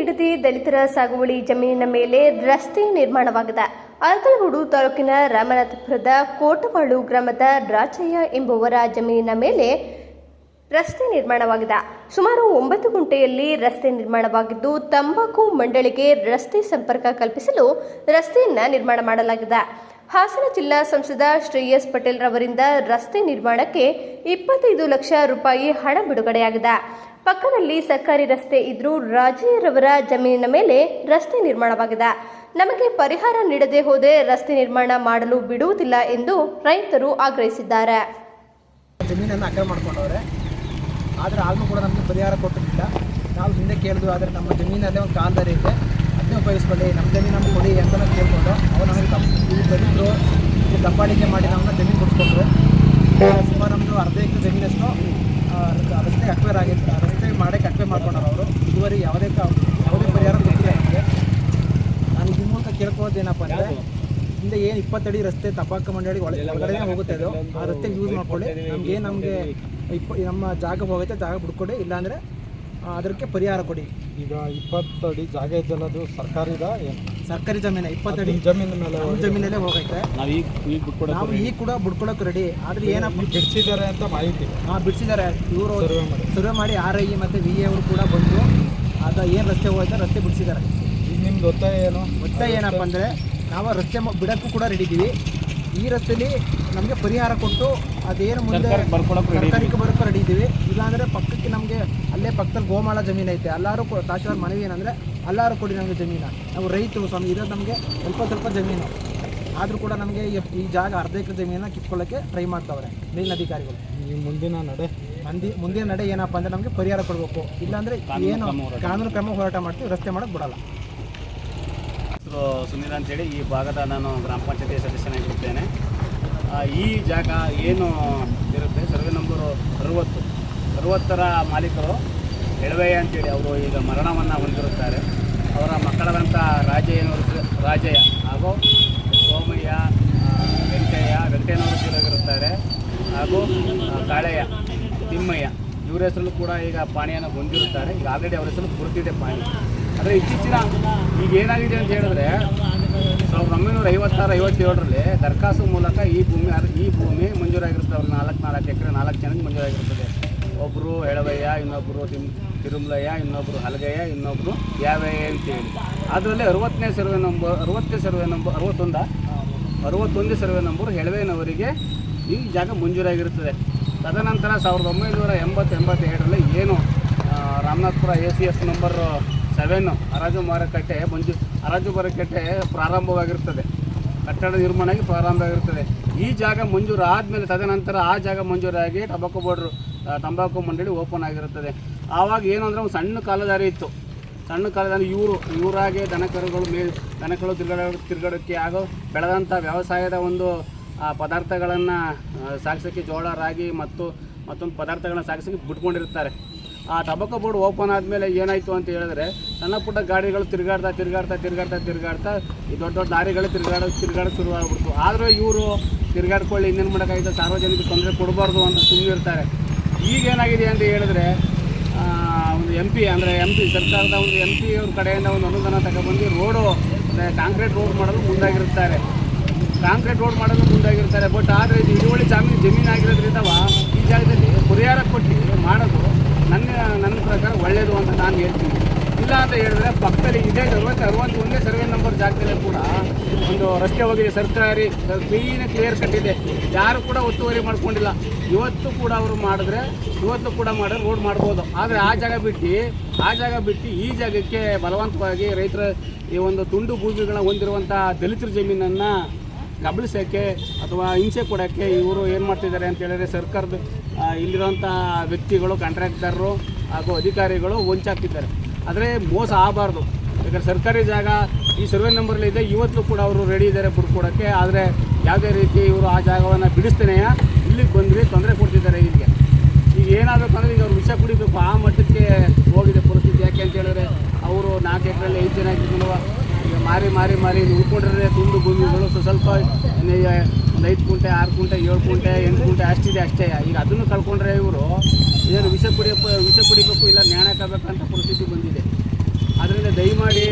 ನಿಡದಿ ದಲಿತರ ಸಾಗುವಳಿ ಜಮೀನಿನ ಮೇಲೆ ರಸ್ತೆ ನಿರ್ಮಾಣವಾಗಿದೆ. ಅರಕಲಗೂಡು ತಾಲೂಕಿನ ರಾಮನಾಥಪುರದ ಕೋಟಬಾಳು ಗ್ರಾಮದ ರಾಜಯ್ಯ ಎಂಬುವರ ಜಮೀನಿನ ಮೇಲೆ ರಸ್ತೆ ನಿರ್ಮಾಣವಾಗಿದೆ. ಸುಮಾರು ಒಂಬತ್ತು ಗುಂಟೆಯಲ್ಲಿ ರಸ್ತೆ ನಿರ್ಮಾಣವಾಗಿದ್ದು, ತಂಬಾಕು ಮಂಡಳಿಗೆ ರಸ್ತೆ ಸಂಪರ್ಕ ಕಲ್ಪಿಸಲು ರಸ್ತೆಯನ್ನ ನಿರ್ಮಾಣ ಮಾಡಲಾಗಿದೆ. ಹಾಸನ ಜಿಲ್ಲಾ ಸಂಸದ ಶ್ರೇಯಸ್ ಪಟೇಲ್ ರವರಿಂದ ರಸ್ತೆ ನಿರ್ಮಾಣಕ್ಕೆ ಇಪ್ಪತ್ತೈದು ಲಕ್ಷ ರೂಪಾಯಿ ಹಣ ಬಿಡುಗಡೆಯಾಗಿದೆ. ಪಕ್ಕದಲ್ಲಿ ಸರ್ಕಾರಿ ರಸ್ತೆ ಇದ್ರೂ ರಾಜಯ್ಯರವರ ಜಮೀನಿನ ಮೇಲೆ ರಸ್ತೆ ನಿರ್ಮಾಣವಾಗಿದೆ. ನಮಗೆ ಪರಿಹಾರ ನೀಡದೆ ಹೋದೆ ರಸ್ತೆ ನಿರ್ಮಾಣ ಮಾಡಲು ಬಿಡುವುದಿಲ್ಲ ಎಂದು ರೈತರು ಆಗ್ರಹಿಸಿದ್ದಾರೆ. ಜಮೀನನ್ನು ಅಕ್ರಮ ಮಾಡ್ಕೊಂಡವ್ರೆ. ಆದರೆ ಆಗಲೂ ಕೂಡ ನಮಗೆ ಪರಿಹಾರ ಕೊಟ್ಟಿಲ್ಲ ನಾವು ಹಿಂದೆ ಕೇಳಿದ್ವಿ, ಆದರೆ ನಮ್ಮ ಜಮೀನಲ್ಲೇ ಒಂದು ಕಾಲ್ದಾರ ಇದೆ. ಅದನ್ನೇ ಉಪಯೋಗಿಸ್ಕೊಳ್ಳಿ, ನಮ್ಮ ಜಮೀನು ನಮ್ಗೆ ಕೊಡಿ ಅಂತ ನಾವು ಕೇಳ್ಕೊಂಡು ಅವ್ರು ನಮಗೆ ದಲಿತರು ದಬ್ಬಾಳಿಕೆ ಮಾಡಿ ನಮ್ಮನ್ನ ಜಮೀನು ಕೊಡಿಸ್ಕೊಂಡ್ರು. ಸುಮಾರು ನಮ್ಮದು ಅರ್ಧ ಎಕರೆ ಜಮೀನಷ್ಟು. ರಸ್ತೆ ಅಕ್ವೇರ್ ಆಗಿತ್ತು. ರಸ್ತೆ ಮಾಡೋಕ್ಕೆ ಅಕ್ವೇ ಮಾಡ್ಕೊಂಡಾರ ಅವರು. ಇದುವರೆಗೆ ಯಾವುದೇ ಯಾವುದೇ ಪರಿಹಾರ ಬೇಕಿಲ್ಲ ನಮಗೆ. ನಾನು ಇದ್ರ ಮೂಲಕ ಕೇಳ್ಕೊಳ್ಳೋದೇನಪ್ಪ ಅಂದರೆ, ಹಿಂದೆ ಏನು ಇಪ್ಪತ್ತಡಿ ರಸ್ತೆ ತಪಾಕ ಮಂಡಳಿ ಒಳ ಒಳಗಡೆ ಹೋಗುತ್ತೆ ಅದು. ಆ ರಸ್ತೆ ಯೂಸ್ ಮಾಡ್ಕೊಳ್ಳಿ. ನಮಗೆ ನಮಗೆ ಇಪ್ಪ ನಮ್ಮ ಜಾಗ ಹೋಗುತ್ತೆ ಜಾಗ ಬಿಡ್ಕೊಡಿ ಇಲ್ಲಾಂದರೆ ಅದಕ್ಕೆ ಪರಿಹಾರ ಕೊಡಿ. ಈಗ ಇಪ್ಪತ್ತು ಅಡಿ ಜಾಗ ಇದ್ದಲ್ಲದು ಅದು ಸರ್ಕಾರಿದ ಏನು? ಸರ್ಕಾರಿ ಜಮೀನು ಇಪ್ಪತ್ತಡಿ ಜಮೀನ ಮೇಲೆ ಜಮೀನಲ್ಲೇ ಹೋಗೈತೆ. ನಾವು ಈಗ ಈಗ ಬಿಟ್ಕೊಡೋ ನಾವು ಈಗ ಕೂಡ ಬಿಡ್ಕೊಳಕ್ಕೆ ರೆಡಿ ಆದರೆ ಏನಪ್ಪ ಬಿಡ್ಸಿದ್ದಾರೆ ಅಂತ ಮಾಹಿತಿ. ಹಾಂ ಬಿಡ್ಸಿದ್ದಾರೆ. ಇವರು ಸರ್ವೆ ಮಾಡಿ. ಸರ್ವೆ ಮಾಡಿ ಆರ್ ಐ ಮತ್ತು ವಿ ಎ ಅವರು ಕೂಡ ಬಂದು ಅದು ಏನು ರಸ್ತೆ ಹೋಗುತ್ತೆ ರಸ್ತೆ ಬಿಡ್ಸಿದ್ದಾರೆ. ಈಗ ನಿಮ್ದು ಒತ್ತಾಯ ಏನು? ಒತ್ತಾಯ ಏನಪ್ಪ ಅಂದರೆ ನಾವು ರಸ್ತೆ ಮ- ಬಿಡಕ್ಕೂ ಕೂಡ ರೆಡಿ ಇದ್ದೀವಿ ಈ ರಸ್ತೆಯಲ್ಲಿ ನಮಗೆ ಪರಿಹಾರ ಕೊಟ್ಟು ಅದೇನು ಮುಂದೆ ಸರ್ಕಾರಕ್ಕೆ ಬರೋಕ್ಕೂ ರೆಡಿ ಇದ್ದೀವಿ. ಇಲ್ಲಾಂದರೆ ಪಕ್ಕಕ್ಕೆ ನಮಗೆ ಅಲ್ಲೇ ಪಕ್ಕದಲ್ಲಿ ಗೋಮಾಳ ಜಮೀನು ಐತೆ. ಎಲ್ಲರೂ ಕೊ- ತಹಶೀಲ್ದಾರ್ ಮನವಿ ಏನಂದರೆ ಎಲ್ಲರೂ ಕೊಡಿ ನಮಗೆ ಜಮೀನು. ನಾವು ರೈತರು ಸ್ವಾಮಿ ಇರೋದು ನಮಗೆ ಸ್ವಲ್ಪ ಸ್ವಲ್ಪ ಜಮೀನು. ಆದರೂ ಕೂಡ ನಮಗೆ ಈ- ಈ ಜಾಗ ಅರ್ಧ ಎಕರೆ ಜಮೀನನ್ನ ಕಿತ್ಕೊಳ್ಳೋಕ್ಕೆ ಟ್ರೈ ಮಾಡ್ತಾವ್ರೆ ಮೇಲಿನ ಅಧಿಕಾರಿಗಳು. ಈ ಮುಂದಿನ ನಡೆ. ಮಂದಿ ಮುಂದಿನ ನಡೆ ಏನಪ್ಪ ಅಂದರೆ ನಮಗೆ ಪರಿಹಾರ ಕೊಡಬೇಕು. ಇಲ್ಲಾಂದರೆ ಏನು ಕಾನೂನು ಕ್ರಮ ಹೋರಾಟ ಮಾಡ್ತೀವಿ ರಸ್ತೆ ಮಾಡೋಕ್ಕೆ ಬಿಡಲ್ಲ. ಹೆಸರು ಸುನೀಲ್ ಅಂತೇಳಿ ಈ ಭಾಗದ ನಾನು ಗ್ರಾಮ ಪಂಚಾಯತಿ ಸದಸ್ಯನಾಗಿರುತ್ತೇನೆ. ಈ ಜಾಗ ಏನು ಇರುತ್ತೆ? ಸರ್ವೆ ನಂಬರು ಅರುವತ್ತು. ಅರುವತ್ತರ ಮಾಲೀಕರು ಎಳವೆಯ ಅಂತೇಳಿ ಅವರು ಈಗ ಮರಣವನ್ನು ಹೊಂದಿರುತ್ತಾರೆ. ಅವರ ಮಕ್ಕಳಾದಂಥ ರಾಜಯ್ಯನವರು ರಾಜಯ್ಯ ಹಾಗೂ ಸೋಮಯ್ಯ ವೆಂಕಯ್ಯ, ವೆಂಕಯ್ಯನವರು ಇರುತ್ತಾರೆ. ಹಾಗೂ ಕಾಳೆಯ, ತಿಮ್ಮಯ್ಯ, ಇವರ ಹೆಸರು ಕೂಡ ಈಗ ಪಾಣಿಯನ್ನು ಹೊಂದಿರುತ್ತಾರೆ. ಈಗ ಆಲ್ರೆಡಿ ಅವರ ಹೆಸರು ಗುರುತಿದೆ ಪಾಣಿ. ಆದರೆ ಇತ್ತೀಚಿನ ಈಗ ಏನಾಗಿದೆ ಅಂತ ಹೇಳಿದ್ರೆ, ಸಾವಿರದ ಒಂಬೈನೂರ ಐವತ್ತಾರು ಐವತ್ತೇಳರಲ್ಲಿ ದರ್ಖಾಸ್ತು ಮೂಲಕ ಈ ಭೂಮಿ ಈ ಭೂಮಿ ಮಂಜೂರಾಗಿರುತ್ತೆ. ಅವ್ರ ನಾಲ್ಕು ನಾಲ್ಕು ಎಕರೆ, ನಾಲ್ಕು ಜನಕ್ಕೆ ಮಂಜೂರಾಗಿರುತ್ತದೆ ಒಬ್ಬರು ಎಳವಯ್ಯ ಇನ್ನೊಬ್ಬರು ತಿಮ್ ತಿರುಮಲಯ್ಯ ಇನ್ನೊಬ್ಬರು ಹಲಗಯ್ಯ ಇನ್ನೊಬ್ಬರು ಯಾವಯ್ಯ ಅಂತೇಳಿ ಅದರಲ್ಲಿ ಅರವತ್ತನೇ ಸರ್ವೆ ನಂಬರ್ ಅರವತ್ತನೇ ಸರ್ವೆ ನಂಬರ್ ಅರವತ್ತೊಂದ, ಅರವತ್ತೊಂದು ಸರ್ವೆ ನಂಬರ್ ಹೆಳವೆನವರಿಗೆ ಈ ಜಾಗ ಮಂಜೂರಾಗಿರುತ್ತದೆ. ತದನಂತರ ಸಾವಿರದ ಒಂಬೈನೂರ ಎಂಬತ್ತು ಏನು Ramanathpura A C S number seven, ಹರಾಜು ಮಾರುಕಟ್ಟೆ ಮಂಜು ಹರಾಜು ಮಾರುಕಟ್ಟೆ ಪ್ರಾರಂಭವಾಗಿರ್ತದೆ. ಕಟ್ಟಡ ನಿರ್ಮಾಣಕ್ಕೆ ಪ್ರಾರಂಭ ಆಗಿರುತ್ತದೆ ಈ ಜಾಗ ಮಂಜೂರು ಆದಮೇಲೆ ತದನಂತರ ಆ ಜಾಗ ಮಂಜೂರಾಗಿ ಟಬಾಕೋ ಬೋರ್ಡ್ರು ತಂಬಾಕು ಮಂಡಳಿ ಓಪನ್ ಆಗಿರುತ್ತದೆ. ಆವಾಗ ಏನು ಅಂದರೆ ಒಂದು ಸಣ್ಣ ಕಾಲದಾರಿ ಇತ್ತು. ಸಣ್ಣ ಕಾಲದಲ್ಲಿ ಇವರು, ಇವರಾಗೆ ದನಕರುಗಳು ಮೇ, ದನಕರು ತಿರುಗಡ ತಿರುಗಾಡೋಕ್ಕೆ ಹಾಗೂ ಬೆಳೆದಂಥ ವ್ಯವಸಾಯದ ಒಂದು ಪದಾರ್ಥಗಳನ್ನು ಸಾಗಿಸೋಕ್ಕೆ ಜೋಳ ರಾಗಿ ಮತ್ತು ಮತ್ತೊಂದು ಪದಾರ್ಥಗಳನ್ನ ಸಾಗಿಸೋಕ್ಕೆ ಬಿಟ್ಕೊಂಡಿರ್ತಾರೆ ಆ ಟಬಕ ಬೋರ್ಡ್ ಓಪನ್ ಆದಮೇಲೆ ಏನಾಯಿತು ಅಂತ ಹೇಳಿದ್ರೆ ಸಣ್ಣ ಪುಟ್ಟ ಗಾಡಿಗಳು ತಿರುಗಾಡ್ತಾ ತಿರುಗಾಡ್ತಾ ತಿರುಗಾಡ್ತಾ ತಿರುಗಾಡ್ತಾ ಈ ದೊಡ್ಡ ದೊಡ್ಡ ಲಾರಿಗಳು ತಿರುಗಾಡ ತಿರುಗಾಡೋಕೆ ಶುರು ಆಗ್ಬಿಡ್ತು. ಆದರೂ ಇವರು ತಿರುಗಾಡ್ಕೊಳ್ಳಿ, ಇನ್ನೇನು ಮಾಡೋಕ್ಕಾಗಿತ್ತು ಸಾರ್ವಜನಿಕ ತೊಂದರೆ ಕೊಡಬಾರ್ದು ಅಂತ ಸುಮ್ಮನಿರ್ತಾರೆ ಈಗ ಏನಾಗಿದೆ ಅಂತ ಹೇಳಿದ್ರೆ ಒಂದು ಎಂ ಪಿ ಅಂದರೆ ಎಂ ಪಿ ಸರ್ಕಾರದ ಒಂದು ಎಂ ಪಿ ಅವ್ರ ಕಡೆಯಿಂದ ಒಂದು ಅನುದಾನ ತಗೊಬಂದು ರೋಡು ಅಂದರೆ ಕಾಂಕ್ರೀಟ್ ರೋಡ್ ಮಾಡಲು ಮುಂದಾಗಿರುತ್ತಾರೆ. ಕಾಂಕ್ರೀಟ್ ರೋಡ್ ಮಾಡಲು ಮುಂದಾಗಿರ್ತಾರೆ ಬಟ್ ಆದರೆ ಇದು ಇಳುವಳಿ ಜಮೀನು ಜಮೀನು ಆಗಿರೋದ್ರಿಂದ ಈ ಜಾಗದಲ್ಲಿ ಪರಿಹಾರ ಕೊಟ್ಟು ಮಾಡೋದು ನನ್ನ ನನ್ನ ಪ್ರಕಾರ ಒಳ್ಳೆಯದು ಅಂತ ನಾನು ಹೇಳ್ತೀನಿ. ಇಲ್ಲ ಅಂತ ಹೇಳಿದ್ರೆ ಪಕ್ಕದಲ್ಲಿ ಇದೇ ಅರವತ್ತು ಅರವತ್ತು ಒಂದೇ ಸರ್ವೆ ನಂಬರ್ ಜಾಗದಲ್ಲಿ ಕೂಡ ಒಂದು ರಸ್ತೆ ಹೋಗಿದೆ, ಸರ್ಕಾರಿ ಕ್ಲೀನ್ ಕ್ಲಿಯರ್ ಕಟ್ಟಿದೆ ಯಾರು ಕೂಡ ಒತ್ತುವರಿ ಮಾಡ್ಕೊಂಡಿಲ್ಲ. ಇವತ್ತು ಕೂಡ ಅವರು ಮಾಡಿದ್ರೆ, ಇವತ್ತು ಕೂಡ ಮಾಡಿದ್ರೆ ರೋಡ್ ಮಾಡ್ಬೋದು. ಆದರೆ ಆ ಜಾಗ ಬಿಟ್ಟು, ಆ ಜಾಗ ಬಿಟ್ಟು ಈ ಜಾಗಕ್ಕೆ ಬಲವಂತವಾಗಿ ರೈತರ ಈ ಒಂದು ತುಂಡು ಭೂಮಿಗಳನ್ನ ಹೊಂದಿರುವಂಥ ದಲಿತರ ಜಮೀನನ್ನು ಕಬಳಿಸೋಕ್ಕೆ ಅಥವಾ ಹಿಂಸೆ ಕೊಡೋಕ್ಕೆ ಇವರು ಏನು ಮಾಡ್ತಿದ್ದಾರೆ ಅಂತ ಹೇಳಿದ್ರೆ ಸರ್ಕಾರದ ಇಲ್ಲಿರೋಂಥ ವ್ಯಕ್ತಿಗಳು ಕಾಂಟ್ರಾಕ್ಟರು ಹಾಗೂ ಅಧಿಕಾರಿಗಳು ವಂಚಾಗ್ತಿದ್ದಾರೆ ಆದರೆ ಮೋಸ ಆಗಬಾರ್ದು. ಯಾಕಂದರೆ ಸರ್ಕಾರಿ ಜಾಗ ಈ ಸರ್ವೆ ನಂಬರ್ಲಿದೆ ಇವತ್ತು ಕೂಡ ಅವರು ರೆಡಿ ಇದ್ದಾರೆ ಬಿಡ್ಕೊಡೋಕ್ಕೆ ಆದರೆ ಯಾವುದೇ ರೀತಿ ಇವರು ಆ ಜಾಗವನ್ನು ಬಿಡಿಸ್ತೇನೆಯ ಇಲ್ಲಿಗೆ ಬಂದ್ರಿ ತೊಂದರೆ ಕೊಡ್ತಿದ್ದಾರೆ ಇಲ್ಲಿಗೆ. ಈಗ ಏನಾಗಬೇಕು ಅಂದರೆ ಈಗ ಅವ್ರು ವಿಷ ಕುಡಿಬೇಕು, ಆ ಮಟ್ಟಕ್ಕೆ ಹೋಗಿದೆ ಪರಿಸ್ಥಿತಿ. ಯಾಕೆ ಅಂತ ಹೇಳಿದ್ರೆ, ಅವರು ನಾಲ್ಕು ಎಕರೆಲ್ಲಿ ಐದು ಜನ ಈಗ ಮಾರಿ ಮಾರಿ ಮಾರಿ ಉಳ್ಕೊಂಡ್ರೆ ತುಂಡು ಭೂಮಿಗಳು ಸ್ವಲ್ಪ ಒಂದು ಐದು ಕುಂಟೆ, ಆರು ಕುಂಟೆ, ಏಳು ಕುಂಟೆ, ಎಂಟು ಕುಂಟೆ ಅಷ್ಟಿದೆ ಅಷ್ಟೇ. ಈಗ ಅದನ್ನು ಕಳ್ಕೊಂಡ್ರೆ ಇವರು ಏನು ವಿಷ ಕುಡಿಯಪ್ಪ, ವಿಷ ಕುಡಿಬೇಕು ಇಲ್ಲ ನ್ಯಾಣಕ್ಕಾಗಬೇಕಂತ ಪರಿಸ್ಥಿತಿ ಬಂದಿದೆ. ಅದರಿಂದ ದಯಮಾಡಿ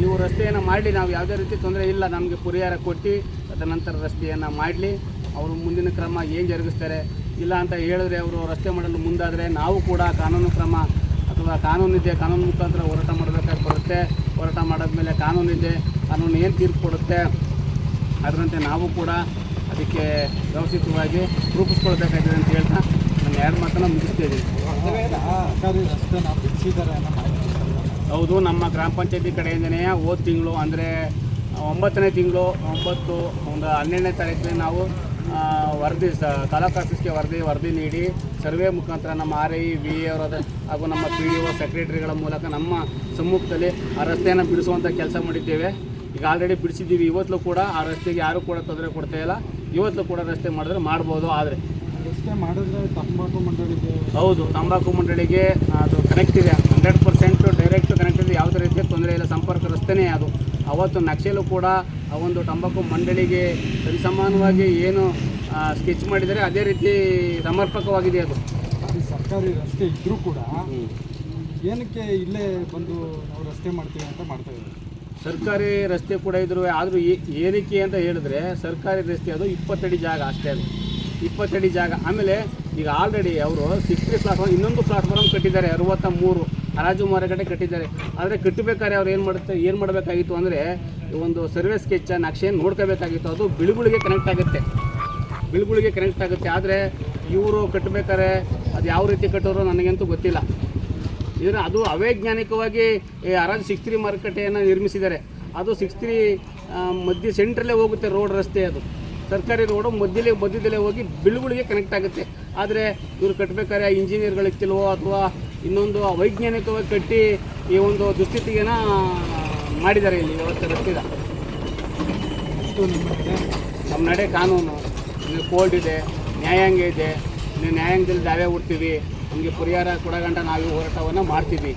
ನೀವು ರಸ್ತೆಯನ್ನು ಮಾಡಲಿ. ನಾವು ಯಾವುದೇ ರೀತಿ ತೊಂದರೆ ಇಲ್ಲ. ನಮಗೆ ಪರಿಹಾರ ಕೊಟ್ಟು ತದನಂತರ ರಸ್ತೆಯನ್ನು ಮಾಡಲಿ. ಅವರು ಮುಂದಿನ ಕ್ರಮ ಏನು ಜರುಗಿಸ್ತಾರೆ, ಇಲ್ಲ ಅಂತ ಹೇಳಿದ್ರೆ ಅವರು ರಸ್ತೆ ಮಾಡಲು ಮುಂದಾದರೆ ನಾವು ಕೂಡ ಕಾನೂನು ಕ್ರಮ ಅಥವಾ ಕಾನೂನಿದೆ, ಕಾನೂನು ಮುಖಾಂತರ ಹೋರಾಟ ಮಾಡಬೇಕಾಗಿ ಬರುತ್ತೆ. ಹೋರಾಟ ಮಾಡಿದ್ಮೇಲೆ ಕಾನೂನಿದೆ ಕಾನೂನು ಏನು ತೀರ್ಪು ಕೊಡುತ್ತೆ ಅದರಂತೆ ನಾವು ಕೂಡ ಅದಕ್ಕೆ ವ್ಯವಸ್ಥಿತವಾಗಿ ರೂಪಿಸ್ಕೊಳ್ಬೇಕಾಗಿದೆ ಅಂತ ಹೇಳ್ತಾ ನಾನು ಎರಡು ಮಾತನ್ನು ಮುಗಿಸ್ತೇವೆ. ಹೌದು, ನಮ್ಮ ಗ್ರಾಮ ಪಂಚಾಯತಿ ಕಡೆಯಿಂದನೇ ಹೋದ ತಿಂಗಳು ಅಂದರೆ ಒಂಬತ್ತನೇ ತಿಂಗಳು, ಒಂಬತ್ತು, ಒಂದು ಹನ್ನೆರಡನೇ ತಾರೀಕಿಗೆ ನಾವು ವರದಿ ಸ ತಾಲೂಕು ಆಫೀಸ್ಗೆ ವರದಿ ವರದಿ ನೀಡಿ ಸರ್ವೆ ಮುಖಾಂತರ ನಮ್ಮ ಆರ್ ಐ ವಿ ಅವರಾದ ಹಾಗೂ ನಮ್ಮ ಪಿ ಡಿ ಒ ಸೆಕ್ರೆಟರಿಗಳ ಮೂಲಕ ನಮ್ಮ ಸಮ್ಮುಖದಲ್ಲಿ ಆ ರಸ್ತೆಯನ್ನು ಬಿಡಿಸುವಂಥ ಕೆಲಸ ಮಾಡಿದ್ದೇವೆ. ಈಗ ಆಲ್ರೆಡಿ ಬಿಡಿಸಿದ್ದೀವಿ. ಇವತ್ತಲೂ ಕೂಡ ಆ ರಸ್ತೆಗೆ ಯಾರೂ ಕೂಡ ತೊಂದರೆ ಕೊಡ್ತಾ ಇಲ್ಲ. ಇವತ್ತಲೂ ಕೂಡ ರಸ್ತೆ ಮಾಡಿದ್ರೆ ಮಾಡ್ಬೋದು ಆದರೆ. ರಸ್ತೆ ಮಾಡಿದ್ರೆ ತಂಬಾಕು ಮಂಡಳಿಗೆ ಹೌದು ತಂಬಾಕು ಮಂಡಳಿಗೆ ಅದು ಕನೆಕ್ಟ್ ಇದೆ. ಹಂಡ್ರೆಡ್ ಪರ್ಸೆಂಟು ಡೈರೆಕ್ಟ್ ಕನೆಕ್ಟ್ ಇದೆ. ಯಾವುದೇ ರೀತಿಯ ತೊಂದರೆ ಇಲ್ಲ. ಸಂಪರ್ಕ ರಸ್ತೆನೇ ಅದು. ಅವತ್ತು ನಕ್ಷೆಲು ಕೂಡ ಆ ಒಂದು ತಂಬಾಕು ಮಂಡಳಿಗೆ ಸರಿಸಮಾನವಾಗಿ ಏನು ಸ್ಕೆಚ್ ಮಾಡಿದರೆ ಅದೇ ರೀತಿ ಸಮರ್ಪಕವಾಗಿದೆ ಅದು. ಸರ್ಕಾರಿ ರಸ್ತೆ ಇದ್ದರೂ ಕೂಡ ಏನಕ್ಕೆ ಇಲ್ಲೇ ಬಂದು ನಾವು ರಸ್ತೆ ಮಾಡ್ತೀವಿ ಅಂತ ಮಾಡ್ತಾ ಇದ್ದಾರೆ? ಸರ್ಕಾರಿ ರಸ್ತೆ ಕೂಡ ಇದ್ರು ಆದರೂ ಏನಕ್ಕೆ ಅಂತ ಹೇಳಿದ್ರೆ ಸರ್ಕಾರಿ ರಸ್ತೆ ಅದು ಇಪ್ಪತ್ತಡಿ ಜಾಗ ಅಷ್ಟೇ ಅದು. ಇಪ್ಪತ್ತಡಿ ಜಾಗ. ಆಮೇಲೆ ಈಗ ಆಲ್ರೆಡಿ ಅವರು ಸಿಕ್ಸ್ಟಿ ಪ್ಲಾಟ್ಫಾರ್ಮ್ ಇನ್ನೊಂದು ಪ್ಲಾಟ್ಫಾರ್ಮ್ ಕಟ್ಟಿದ್ದಾರೆ ಅರವತ್ತ ಮೂರು. ಹರಾಜು ಮಾರುಕಟ್ಟೆ ಕಟ್ಟಿದ್ದಾರೆ. ಆದರೆ ಕಟ್ಟಬೇಕಾದ್ರೆ ಅವ್ರು ಏನು ಮಾಡುತ್ತೆ ಏನು ಮಾಡಬೇಕಾಗಿತ್ತು ಅಂದರೆ ಒಂದು ಸರ್ವೆ ಸ್ಕೆಚ್ ನಕ್ಷೆಯನ್ನು ನೋಡ್ಕೋಬೇಕಾಗಿತ್ತು ಅದು ಬಿಳುಗುಳಿಗೆ ಕನೆಕ್ಟ್ ಆಗುತ್ತೆ. ಬಿಳುಗುಳಿಗೆ ಕನೆಕ್ಟ್ ಆಗುತ್ತೆ. ಆದರೆ ಇವರು ಕಟ್ಟಬೇಕಾದ್ರೆ ಅದು ಯಾವ ರೀತಿ ಕಟ್ಟೋರು ನನಗಂತೂ ಗೊತ್ತಿಲ್ಲ. ಇದನ್ನು ಅದು ಅವೈಜ್ಞಾನಿಕವಾಗಿ ಅರಾಜ್ ಸಿಕ್ಸ್ ತ್ರೀ ಮಾರುಕಟ್ಟೆಯನ್ನು ನಿರ್ಮಿಸಿದ್ದಾರೆ. ಅದು ಸಿಕ್ಸ್ ತ್ರೀ ಮಧ್ಯ ಸೆಂಟ್ರಲ್ಲೇ ಹೋಗುತ್ತೆ ರೋಡ್ ರಸ್ತೆ ಅದು. ಸರ್ಕಾರಿ ರೋಡು ಮಧ್ಯಲೇ, ಮಧ್ಯದಲ್ಲೇ ಹೋಗಿ ಬಿಳುಗುಳಿಗೆ ಕನೆಕ್ಟ್ ಆಗುತ್ತೆ. ಆದರೆ ಇವರು ಕಟ್ಟಬೇಕಾದ್ರೆ ಇಂಜಿನಿಯರ್ಗಳಿತ್ತಿಲ್ವೋ ಅಥವಾ ಇನ್ನೊಂದು ಅವೈಜ್ಞಾನಿಕವಾಗಿ ಕಟ್ಟಿ ಈ ಒಂದು ದುಸ್ಥಿತಿಗೆನ ಮಾಡಿದ್ದಾರೆ ಇಲ್ಲಿ ವ್ಯವಸ್ಥೆ ಗೊತ್ತಿಲ್ಲ. ಇಷ್ಟು ನಮ್ಮ ನಡೆ ಕಾನೂನು ಇನ್ನು ಕೋರ್ಟ್ ಇದೆ, ನ್ಯಾಯಾಂಗ ಇದೆ, ಇನ್ನು ನ್ಯಾಯಾಂಗದಲ್ಲಿ ದಾವೆ ಹುಡ್ತೀವಿ ನಮಗೆ ಪರಿಹಾರ ಕೊಡಗಂಟ ನಾವೇ ಹೋರಾಟವನ್ನು ಮಾಡ್ತೀವಿ.